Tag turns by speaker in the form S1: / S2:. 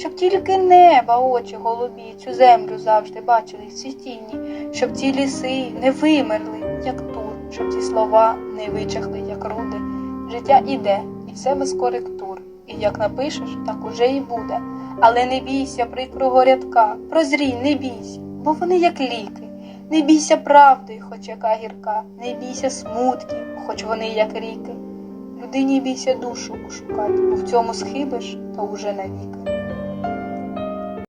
S1: щоб тільки неба очі голубі цю землю завжди бачили світінні, щоб ці ліси не вимерли, як тур, щоб ці слова не вичахли, як руди. Життя іде, і все без коректур. І як напишеш, так уже і буде. Але не бійся прикрого рядка, прозрій, не бійся, бо вони як ліки. Не бійся правди, хоч яка гірка, не бійся смутків, хоч вони як ріки. Людині бійся душу шукати, бо в цьому схибиш, то уже навіки.